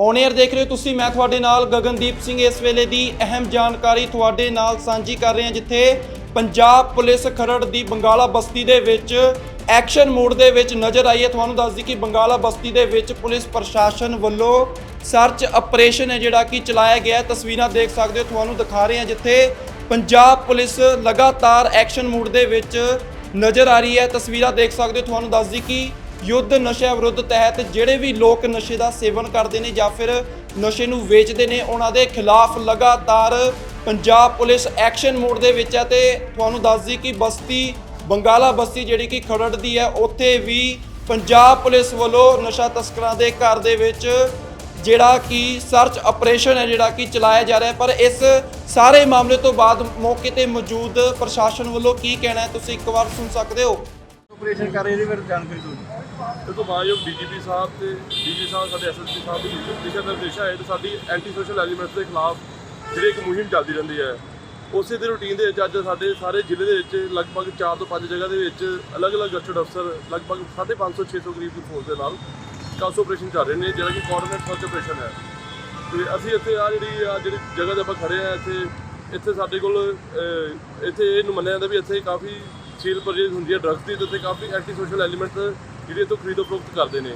On air ਦੇਖ ਰਹੇ ਹੋ ਤੁਸੀਂ, ਮੈਂ ਤੁਹਾਡੇ ਨਾਲ ਗਗਨਦੀਪ ਸਿੰਘ ਇਸ ਵੇਲੇ ਦੀ ਅਹਿਮ ਜਾਣਕਾਰੀ ਤੁਹਾਡੇ ਨਾਲ ਸਾਂਝੀ ਕਰ ਰਹੇ ਹਾਂ ਜਿੱਥੇ ਪੰਜਾਬ ਪੁਲਿਸ ਖਰੜ ਦੀ ਬੰਗਾਲਾ ਬਸਤੀ ਦੇ ਵਿੱਚ ਐਕਸ਼ਨ ਮੋਡ ਦੇ ਵਿੱਚ ਨਜ਼ਰ ਆਈ ਹੈ। ਤੁਹਾਨੂੰ ਦੱਸ ਦਈ ਕਿ ਬੰਗਾਲਾ ਬਸਤੀ ਦੇ ਵਿੱਚ ਪੁਲਿਸ ਪ੍ਰਸ਼ਾਸਨ ਵੱਲੋਂ ਸਰਚ ਆਪਰੇਸ਼ਨ ਹੈ, ਜਿਹੜਾ ਕਿ ਚਲਾਇਆ ਗਿਆ ਤਸਵੀਰਾਂ ਦੇਖ ਸਕਦੇ ਹੋ, ਤੁਹਾਨੂੰ ਦਿਖਾ ਰਹੇ ਹਾਂ, ਜਿੱਥੇ ਪੰਜਾਬ ਪੁਲਿਸ ਲਗਾਤਾਰ ਐਕਸ਼ਨ ਮੋਡ ਦੇ ਵਿੱਚ ਨਜ਼ਰ ਆ ਰਹੀ ਹੈ। ਤਸਵੀਰਾਂ ਦੇਖ ਸਕਦੇ ਹੋ, ਤੁਹਾਨੂੰ ਦੱਸ ਦਈ ਕਿ ਯੁੱਧ ਨਸ਼ਾ ਵਿਰੁੱਧ ਤਹਿਤ ਜਿਹੜੇ ਵੀ ਲੋਕ ਨਸ਼ੇ ਦਾ ਸੇਵਨ ਕਰਦੇ ਨੇ ਜਾਂ ਫਿਰ ਨਸ਼ੇ ਨੂੰ ਵੇਚਦੇ ਨੇ, ਉਹਨਾਂ ਦੇ ਖਿਲਾਫ ਲਗਾਤਾਰ ਪੰਜਾਬ ਪੁਲਿਸ ਐਕਸ਼ਨ ਮੋਡ ਦੇ ਵਿੱਚ ਹੈ ਤੇ ਤੁਹਾਨੂੰ ਦੱਸ ਦਈ ਕਿ ਬਸਤੀ, ਬੰਗਾਲਾ ਬਸਤੀ ਜਿਹੜੀ ਕਿ ਖਰੜ ਦੀ ਹੈ, ਉੱਥੇ ਵੀ ਪੰਜਾਬ ਪੁਲਿਸ ਵੱਲੋਂ ਨਸ਼ਾ ਤਸਕਰਾਂ ਦੇ ਘਰ ਦੇ ਵਿੱਚ ਜਿਹੜਾ ਕਿ ਸਰਚ ਆਪਰੇਸ਼ਨ ਹੈ, ਜਿਹੜਾ ਕਿ ਚਲਾਇਆ ਜਾ ਰਿਹਾ ਪਰ ਇਸ ਸਾਰੇ ਮਾਮਲੇ ਤੋਂ ਬਾਅਦ ਮੌਕੇ ਤੇ ਮੌਜੂਦ ਪ੍ਰਸ਼ਾਸਨ ਵੱਲੋਂ ਕੀ ਕਹਿਣਾ ਹੈ, ਤੁਸੀਂ ਇੱਕ ਵਾਰ ਸੁਣ ਸਕਦੇ ਹੋ? ਆਪਰੇਸ਼ਨ ਕਰ ਰਹੇ ਇਹਦੇ ਬਾਰੇ ਜਾਣਕਾਰੀ ਦਿਓ ਦੇਖੋ ਮਾਨਯੋਗ ਡੀਜੀਪੀ ਸਾਹਿਬ ਤੇ ਡੀਜੀ ਸਾਹਿਬ ਸਾਡੇ ਐਸਐਸਪੀ ਸਾਹਿਬ ਦੀ ਦਿਸ਼ਾ ਨਿਰਦੇਸ਼ਾਂ ਹੈ ਤੇ ਸਾਡੀ ਐਂਟੀ ਸੋਸ਼ਲ ਐਲੀਮੈਂਟਸ ਦੇ ਖਿਲਾਫ ਜਿਹੜੀ ਇੱਕ ਮੁਹਿੰਮ ਚੱਲਦੀ ਰਹਿੰਦੀ ਹੈ। ਉਸੇ ਦੇ ਰੂਟੀਨ ਦੇ ਵਿੱਚ ਅੱਜ ਸਾਡੇ ਸਾਰੇ ਜ਼ਿਲ੍ਹੇ ਦੇ ਵਿੱਚ ਲਗਭਗ 4 ਤੋਂ 5 ਜਗ੍ਹਾ ਦੇ ਵਿੱਚ ਅਲੱਗ-ਅਲੱਗ ਗਸਟਡ ਅਫਸਰ ਲਗਭਗ 550 600 ਕਰੀਬ ਦੀ ਫੋਰਸ ਦੇ ਨਾਲ ਕਾਸ ਆਪਰੇਸ਼ਨ ਚੱਲ ਰਹੇ ਨੇ, ਜਿਹੜਾ ਕਿ ਕੋਆਰਡੀਨੇਟ ਸਰਚ ਆਪਰੇਸ਼ਨ ਹੈ। ਤੇ ਅਸੀਂ ਇੱਥੇ ਆ ਜਿਹੜੀ ਆ ਜਿਹੜੀ ਜਗ੍ਹਾ ਤੇ ਆਪਾਂ ਖੜੇ ਆ ਇੱਥੇ ਇੱਥੇ ਸਾਡੇ ਕੋਲ ਇੱਥੇ ਇਹ ਨੂੰ ਮੰਨਿਆ ਜਾਂਦਾ ਵੀ ਇੱਥੇ ਕਾਫੀ ਸੇਲ ਪਰਚੇਜ਼ ਹੁੰਦੀ ਹੈ ਡਰੱਗਸ ਦੀ, ਤੇ ਇੱਥੇ ਕਾਫੀ ਐਂਟੀ ਸੋਸ਼ਲ ਐਲੀਮੈਂਟ ਜਿਹੜੇ ਇੱਥੋਂ ਖਰੀਦੋ ਫਰੋਖਤ ਕਰਦੇ ਨੇ।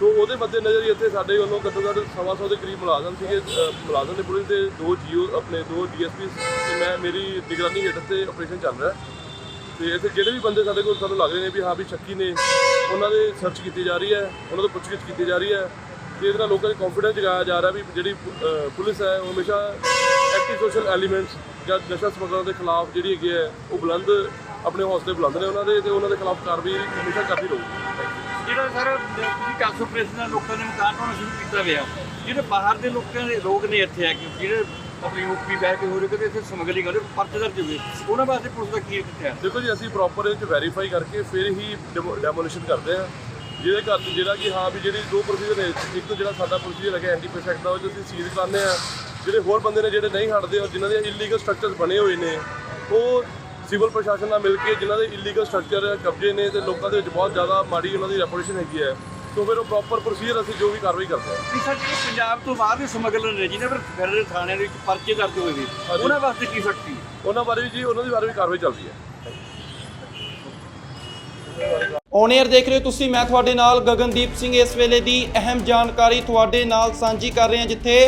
ਸੋ ਉਹਦੇ ਮੱਦੇ ਨਜ਼ਰ ਹੀ ਇੱਥੇ ਸਾਡੇ ਵੱਲੋਂ ਘੱਟੋ ਘੱਟ ਸਵਾ ਸੌ ਦੇ ਕਰੀਬ ਮੁਲਾਜ਼ਮ ਸੀਗੇ ਮੁਲਾਜ਼ਮ ਦੇ ਪੁਲਿਸ ਦੇ ਦੋ ਜੀਓ, ਆਪਣੇ ਦੋ ਡੀਐਸਪੀ ਤੇ ਮੈਂ, ਮੇਰੀ ਨਿਗਰਾਨੀ ਹੇਠ ਤੇ ਆਪਰੇਸ਼ਨ ਚੱਲ ਰਿਹਾ। ਤੇ ਇੱਥੇ ਜਿਹੜੇ ਵੀ ਬੰਦੇ ਸਾਡੇ ਕੋਲ ਸਾਨੂੰ ਲੱਗ ਰਹੇ ਨੇ ਵੀ ਹਾਂ ਵੀ ਸ਼ੱਕੀ ਨੇ, ਉਹਨਾਂ ਦੇ ਸਰਚ ਕੀਤੀ ਜਾ ਰਹੀ ਹੈ, ਉਹਨਾਂ ਤੋਂ ਪੁੱਛਗਿੱਛ ਕੀਤੀ ਜਾ ਰਹੀ ਹੈ ਤੇ ਇਹਦੇ ਨਾਲ ਲੋਕਾਂ ਦਾ ਕੰਫੀਡੈਂਸ ਜਗਾਇਆ ਜਾ ਰਿਹਾ ਵੀ ਜਿਹੜੀ ਪੁਲਿਸ ਹੈ ਉਹ ਹਮੇਸ਼ਾ ਐਕਟਿਵ ਸੋਸ਼ਲ ਐਲੀਮੈਂਟਸ ਜਾਂ ਨਸ਼ਾ ਸਮਗਲਰਾਂ ਦੇ ਖਿਲਾਫ ਜਿਹੜੀ ਹੈਗੀ ਹੈ, ਉਹ ਬੁਲੰਦ ਆਪਣੇ ਹੌਸਲੇ ਬੁਲੰਦ ਨੇ ਉਹਨਾਂ ਦੇ ਤੇ ਉਹਨਾਂ ਦੇ ਖਿਲਾਫ ਕਾਰਵਾਈ ਹਮੇਸ਼ਾ ਕਰਦੀ ਰਹੂਗੀ। ਜਿਹੜਾ ਸਰ ਤੁਸੀਂ ਕਾਸ ਆਪਰੇਸ਼ਨ ਨਾਲ ਲੋਕਾਂ ਦੇ ਮਕਾਨ ਪਾਉਣਾ ਸ਼ੁਰੂ ਕੀਤਾ ਹੋਇਆ ਜਿਹੜੇ ਬਾਹਰ ਦੇ ਲੋਕਾਂ ਦੇ ਲੋਕ ਨੇ ਇੱਥੇ ਆ ਕਿ ਜਿਹੜੇ ਆਪਣੀ ਯੂਪੀ ਬਹਿ ਕੇ ਹੋ ਰਹੇ ਕਦੇ ਇੱਥੇ ਸਮਗਲਿੰਗ ਕਰਦੇ ਪਰਚੇ ਦਰਜ ਹੋਵੇ ਉਹਨਾਂ ਵਾਸਤੇ ਪੁਲਿਸ ਦਾ ਕੀ ਕੀਤਾ ਦੇਖੋ ਜੀ ਅਸੀਂ ਪ੍ਰੋਪਰ ਇਹ ਚ ਵੈਰੀਫਾਈ ਕਰਕੇ ਫਿਰ ਹੀ ਡੈਮੋਲੀਸ਼ਨ ਕਰਦੇ ਹਾਂ। ਜਿਹਦੇ ਘਰ ਜਿਹੜਾ ਕਿ ਹਾਂ ਵੀ ਜਿਹੜੀ ਦੋ ਪ੍ਰੋਸੀਜਰ ਨੇ ਇੱਕ ਤਾਂ ਜਿਹੜਾ ਸਾਡਾ ਪ੍ਰੋਸੀਜਰ ਹੈਗਾ ਐਂਟੀ ਪੈਸੈਕਟ ਦਾ ਉਹ ਅਸੀਂ ਸੀਜ਼ ਕਰਨੇ ਆ ਜਿਹੜੇ ਹੋਰ ਬੰਦੇ ਨੇ ਜਿਹੜੇ ਨਹੀਂ ਹਟਦੇ ਔਰ ਜਿਨ੍ਹਾਂ ਦੇ ਇਲੀਗਲ ਸਟਰਕਚਰਸ ਬਣੇ ਹੋਏ ਨੇ ਉਹ ਸਿਵਲ ਪ੍ਰਸ਼ਾਸਨ ਨਾਲ ਮਿਲ ਕੇ ਜਿਨ੍ਹਾਂ ਦੇ ਇਲੀਗਲ ਸਟਰਕਚਰ ਕਬਜ਼ੇ ਨੇ ਤੇ ਲੋਕਾਂ ਦੇ ਵਿੱਚ ਬਹੁਤ ਜ਼ਿਆਦਾ ਮਾੜੀ ਉਹਨਾਂ ਦੀ ਰੈਪੂਟੇਸ਼ਨ ਹੈਗੀ ਹੈ। ਸੋ ਫਿਰ ਉਹ ਪ੍ਰੋਪਰ ਪ੍ਰੋਸੀਜਰ ਅਸੀਂ ਜੋ ਵੀ ਕਾਰਵਾਈ ਕਰਦੇ ਹਾਂ। ਸਰ ਜਿਹੜੇ ਪੰਜਾਬ ਤੋਂ ਬਾਹਰ ਦੇ ਸਮਗਲਰ ਨੇ ਜਿਨ੍ਹਾਂ ਪਰ ਫੈਡਰਲ ਥਾਣਿਆਂ ਦੇ ਵਿੱਚ ਪਰਚੇ ਦਰਜ ਹੋਏ ਨੇ। ਉਹਨਾਂ ਵਾਸਤੇ ਕੀ ਸਖਤੀ ਉਹਨਾਂ ਬਾਰੇ ਵੀ ਜੀ ਉਹਨਾਂ ਦੀ ਬਾਰੇ ਵੀ ਕਾਰਵਾਈ ਚੱਲ ਰਹੀ ਹੈ। ਔਨ 에ਅਰ ਦੇਖ ਰਹੇ ਹੋ ਤੁਸੀਂ ਮੈਂ ਤੁਹਾਡੇ ਨਾਲ ਗਗਨਦੀਪ ਸਿੰਘ ਇਸ ਵੇਲੇ ਦੀ ਅਹਿਮ ਜਾਣਕਾਰੀ ਤੁਹਾਡੇ ਨਾਲ ਸਾਂਝੀ ਕਰ ਰਹੇ ਹਾਂ ਜਿੱਥੇ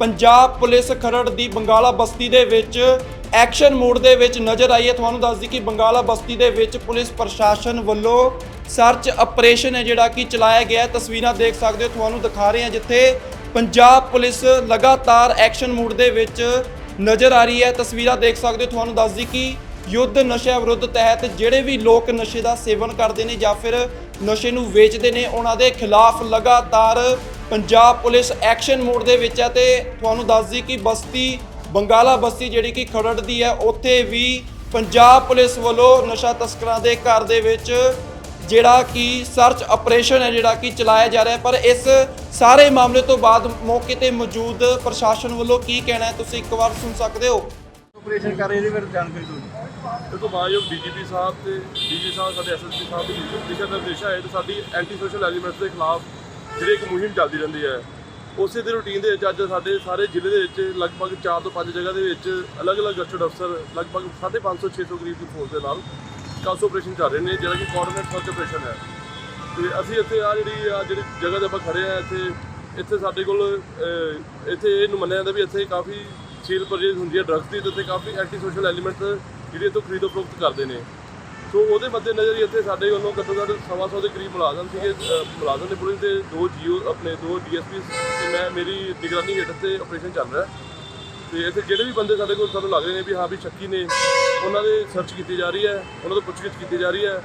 ਪੰਜਾਬ ਪੁਲਿਸ ਖਰੜ ਦੀ ਬੰਗਾਲਾ ਬਸਤੀ ਦੇ ਵਿੱਚ ਐਕਸ਼ਨ ਮੋਡ ਦੇ ਵਿੱਚ ਨਜ਼ਰ ਆਈ ਹੈ। ਤੁਹਾਨੂੰ ਦੱਸ ਦਈ ਕਿ ਬੰਗਾਲਾ ਬਸਤੀ ਦੇ ਵਿੱਚ ਪੁਲਿਸ ਪ੍ਰਸ਼ਾਸਨ ਵੱਲੋਂ ਸਰਚ ਆਪਰੇਸ਼ਨ ਹੈ ਜਿਹੜਾ ਕਿ ਚਲਾਇਆ ਗਿਆ ਤਸਵੀਰਾਂ ਦੇਖ ਸਕਦੇ ਹੋ, ਤੁਹਾਨੂੰ ਦਿਖਾ ਰਹੇ ਹਾਂ ਜਿੱਥੇ ਪੰਜਾਬ ਪੁਲਿਸ ਲਗਾਤਾਰ ਐਕਸ਼ਨ ਮੋਡ ਦੇ ਵਿੱਚ ਨਜ਼ਰ ਆ ਰਹੀ ਹੈ। ਤਸਵੀਰਾਂ ਦੇਖ ਸਕਦੇ ਹੋ, ਤੁਹਾਨੂੰ ਦੱਸ ਦਈ ਕਿ ਯੁੱਧ ਨਸ਼ਾ ਵਿਰੁੱਧ ਤਹਿਤ ਜਿਹੜੇ ਵੀ ਲੋਕ ਨਸ਼ੇ ਦਾ ਸੇਵਨ ਕਰਦੇ ਨੇ ਜਾਂ ਫਿਰ ਨਸ਼ੇ ਨੂੰ ਵੇਚਦੇ ਨੇ, ਉਹਨਾਂ ਦੇ ਖਿਲਾਫ ਲਗਾਤਾਰ ਪੰਜਾਬ ਪੁਲਿਸ ਐਕਸ਼ਨ ਮੋਡ ਦੇ ਵਿੱਚ ਹੈ ਤੇ ਤੁਹਾਨੂੰ ਦੱਸ ਦਈ ਕਿ ਬਸਤੀ ਬੰਗਾਲਾ ਬਸਤੀ ਜਿਹੜੀ ਕਿ ਖਰੜ ਦੀ ਹੈ ਉੱਥੇ ਵੀ ਪੰਜਾਬ ਪੁਲਿਸ ਵੱਲੋਂ ਨਸ਼ਾ ਤਸਕਰਾਂ ਦੇ ਘਰ ਦੇ ਵਿੱਚ ਜਿਹੜਾ ਕਿ ਸਰਚ ਆਪਰੇਸ਼ਨ ਹੈ ਜਿਹੜਾ ਕਿ ਚਲਾਇਆ ਜਾ ਰਿਹਾ ਹੈ। ਪਰ ਇਸ ਸਾਰੇ ਮਾਮਲੇ ਤੋਂ ਬਾਅਦ ਮੌਕੇ ਤੇ ਮੌਜੂਦ ਪ੍ਰਸ਼ਾਸਨ ਵੱਲੋਂ ਕੀ ਕਹਿਣਾ ਹੈ ਤੁਸੀਂ ਇੱਕ ਵਾਰ ਸੁਣ ਸਕਦੇ ਹੋ? ਆਪਰੇਸ਼ਨ ਕਰ ਰਹੇ ਇਹਦੇ ਬਾਰੇ ਜਾਣਕਾਰੀ ਦਿਓ ਦੇਖੋ ਮਾਨਯੋਗ ਡੀਜੀਪੀ ਸਾਹਿਬ ਤੇ ਡੀਜੀ ਸਾਹਿਬ ਸਾਡੇ ਐਸਐਸਪੀ ਸਾਹਿਬ ਦੀ ਦਿਸ਼ਾ ਨਿਰਦੇਸ਼ਾਂ ਹੈ ਤੇ ਸਾਡੀ ਐਂਟੀ ਸੋਸ਼ਲ ਐਲੀਮੈਂਟਸ ਦੇ ਖਿਲਾਫ ਜਿਹੜੀ ਇੱਕ ਮੁਹਿੰਮ ਚੱਲਦੀ ਰਹਿੰਦੀ ਹੈ। ਉਸੇ ਦੇ ਰੂਟੀਨ ਦੇ ਵਿੱਚ ਅੱਜ ਸਾਡੇ ਸਾਰੇ ਜ਼ਿਲ੍ਹੇ ਦੇ ਵਿੱਚ ਲਗਭਗ 4 ਤੋਂ 5 ਜਗ੍ਹਾ ਦੇ ਵਿੱਚ ਅਲੱਗ-ਅਲੱਗ ਗਸਟਡ ਅਫਸਰ ਲਗਭਗ 550 600 ਗਰੀਬ ਦੀ ਫੋਰਸ ਦੇ ਨਾਲ ਕਾਸ ਆਪਰੇਸ਼ਨ ਚੱਲ ਰਹੇ ਨੇ, ਜਿਹੜਾ ਕਿ ਕੋਆਰਡੀਨੇਟ ਸਰਚ ਆਪਰੇਸ਼ਨ ਹੈ। ਤੇ ਅਸੀਂ ਇੱਥੇ ਆ ਜਿਹੜੀ ਆ ਜਿਹੜੀ ਜਗ੍ਹਾ ਤੇ ਆਪਾਂ ਖੜੇ ਆ ਇੱਥੇ ਇੱਥੇ ਸਾਡੇ ਕੋਲ ਇੱਥੇ ਇਹ ਨੂੰ ਮੰਨਿਆ ਜਾਂਦਾ ਵੀ ਇੱਥੇ ਕਾਫੀ ਸੇਲ ਪਰਚੇਜ਼ ਹੁੰਦੀ ਹੈ ਡਰੱਗਸ ਦੀ, ਤੇ ਇੱਥੇ ਕਾਫੀ ਐਂਟੀ ਸੋਸ਼ਲ ਐਲੀਮੈਂਟਸ ਜਿਹੜੇ ਇੱਥੋਂ ਖਰੀਦੋ ਫਰੋਖਤ ਕਰਦੇ ਨੇ। ਸੋ ਉਹਦੇ ਮੱਦੇ ਨਜ਼ਰ ਹੀ ਇੱਥੇ ਸਾਡੇ ਵੱਲੋਂ ਘੱਟੋ ਘੱਟ ਸਵਾ ਸੌ ਦੇ ਕਰੀਬ ਮੁਲਾਜ਼ਮ ਸੀਗੇ ਅਹ, ਮੁਲਾਜ਼ਮ ਦੇ ਪੁਲਿਸ ਦੇ ਦੋ ਜੀਓ ਆਪਣੇ ਦੋ ਡੀਐਸਪੀ ਤੇ ਮੈਂ ਮੇਰੀ ਨਿਗਰਾਨੀ ਹੇਠ ਤੇ ਆਪਰੇਸ਼ਨ ਚੱਲ ਰਿਹਾ। ਤੇ ਇੱਥੇ ਜਿਹੜੇ ਵੀ ਬੰਦੇ ਸਾਡੇ ਕੋਲ ਸਾਨੂੰ ਲੱਗ ਰਹੇ ਨੇ ਵੀ ਹਾਂ ਵੀ ਸ਼ੱਕੀ ਨੇ ਉਹਨਾਂ ਦੇ ਸਰਚ ਕੀਤੀ ਜਾ ਰਹੀ ਹੈ ਉਹਨਾਂ ਤੋਂ ਪੁੱਛਗਿੱਛ ਕੀਤੀ ਜਾ ਰਹੀ ਹੈ।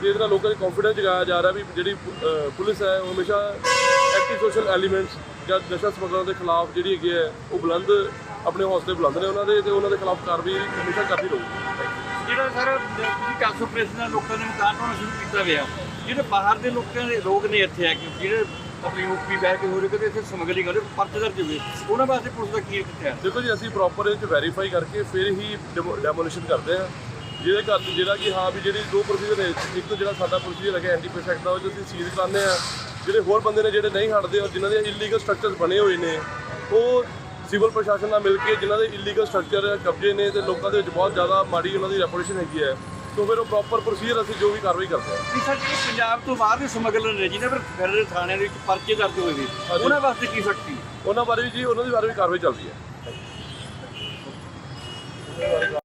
ਤੇ ਇਹਦੇ ਨਾਲ ਲੋਕਾਂ ਦਾ ਕੰਫੀਡੈਂਸ ਜਗਾਇਆ ਜਾ ਰਿਹਾ ਵੀ ਜਿਹੜੀ ਅਹ, ਪੁਲਿਸ ਹੈ ਉਹ ਹਮੇਸ਼ਾ ਐਕਟਿਵ ਸੋਸ਼ਲ ਐਲੀਮੈਂਟਸ ਜਾਂ ਨਸ਼ਾ ਸਮਗਲਰਾਂ ਦੇ ਖਿਲਾਫ ਜਿਹੜੀ ਹੈਗੀ ਹੈ ਉਹ ਬੁਲੰਦ ਆਪਣੇ ਹੌਸਲੇ ਬੁਲੰਦ ਨੇ ਉਹਨਾਂ ਦੇ ਤੇ ਉਹਨਾਂ ਦੇ ਖਿਲਾਫ ਕਾਰਵਾਈ ਹਮੇਸ਼ਾ ਕਰਦੀ ਰਹੂਗੀ। ਜਿਹੜਾ ਸਰ, ਤੁਸੀਂ ਕਾਸ ਆਪਰੇਸ਼ਨ ਨਾਲ ਲੋਕਾਂ ਦੇ ਮਕਾਨ ਪਾਉਣਾ ਸ਼ੁਰੂ ਕੀਤਾ ਹੋਇਆ ਜਿਹੜੇ ਬਾਹਰ ਦੇ ਲੋਕਾਂ ਦੇ ਲੋਕ ਨੇ ਇੱਥੇ ਆ ਕਿ, ਜਿਹੜੇ ਆਪਣੀ ਯੂਪੀ ਬਹਿ ਕੇ ਹੋ ਰਹੇ, ਕਦੇ ਇੱਥੇ ਸਮਗਲਿੰਗ ਕਰਦੇ ਪਰਚੇ ਦਰਜ ਹੋਵੇ ਉਹਨਾਂ ਵਾਸਤੇ ਪੁਲਿਸ ਦਾ ਕੀ ਕੀਤਾ ਦੇਖੋ ਜੀ, ਅਸੀਂ ਪ੍ਰੋਪਰ ਇਹ ਚ ਵੈਰੀਫਾਈ ਕਰਕੇ ਫਿਰ ਹੀ ਡੈਮੋਲੀਸ਼ਨ ਕਰਦੇ ਹਾਂ। ਜਿਹਦੇ ਘਰ ਜਿਹੜਾ ਕਿ ਹਾਂ ਵੀ ਜਿਹੜੀ ਦੋ ਪ੍ਰੋਸੀਜਰ ਨੇ, ਇੱਕ ਤਾਂ ਜਿਹੜਾ ਸਾਡਾ ਪ੍ਰੋਸੀਜਰ ਹੈਗਾ ਐਂਟੀ ਪੈਸੈਕਟ ਦਾ, ਉਹ ਅਸੀਂ ਸੀਜ਼ ਕਰਾਉਂਦੇ ਆ ਜਿਹੜੇ ਹੋਰ ਬੰਦੇ ਨੇ ਜਿਹੜੇ ਨਹੀਂ ਹਟਦੇ ਔਰ ਜਿਨ੍ਹਾਂ ਦੇ ਇਲੀਗਲ ਸਟਰਕਚਰਸ ਬਣੇ ਹੋਏ ਨੇ, ਉਹ ਸਿਵਲ ਪ੍ਰਸ਼ਾਸਨ ਨਾਲ ਮਿਲ ਕੇ ਜਿਨ੍ਹਾਂ ਦੇ ਇਲੀਗਲ ਸਟਰਕਚਰ ਕਬਜ਼ੇ ਨੇ ਤੇ ਲੋਕਾਂ ਦੇ ਵਿੱਚ ਬਹੁਤ ਜ਼ਿਆਦਾ ਮਾੜੀ ਉਹਨਾਂ ਦੀ ਰੈਪੂਟੇਸ਼ਨ ਹੈਗੀ ਹੈ। ਸੋ ਫਿਰ ਉਹ ਪ੍ਰੋਪਰ ਪ੍ਰੋਸੀਜਰ ਅਸੀਂ ਜੋ ਵੀ ਕਾਰਵਾਈ ਕਰਦੇ ਹਾਂ। ਵੀ ਸਰ ਜਿਹੜੇ ਪੰਜਾਬ ਤੋਂ ਬਾਹਰ ਦੇ ਸਮਗਲਰ ਨੇ ਜਿਹਨਾਂ ਪਰ ਫੈਡਰਲ ਥਾਣਿਆਂ ਦੇ ਵਿੱਚ ਪਰਚੇ ਦਰਜ ਹੋਏ ਨੇ। ਉਹਨਾਂ ਵਾਸਤੇ ਕੀ ਸਖਤੀ ਉਹਨਾਂ ਬਾਰੇ ਵੀ ਜੀ ਉਹਨਾਂ ਦੀ ਬਾਰੇ ਵੀ ਕਾਰਵਾਈ ਚੱਲ ਰਹੀ ਹੈ।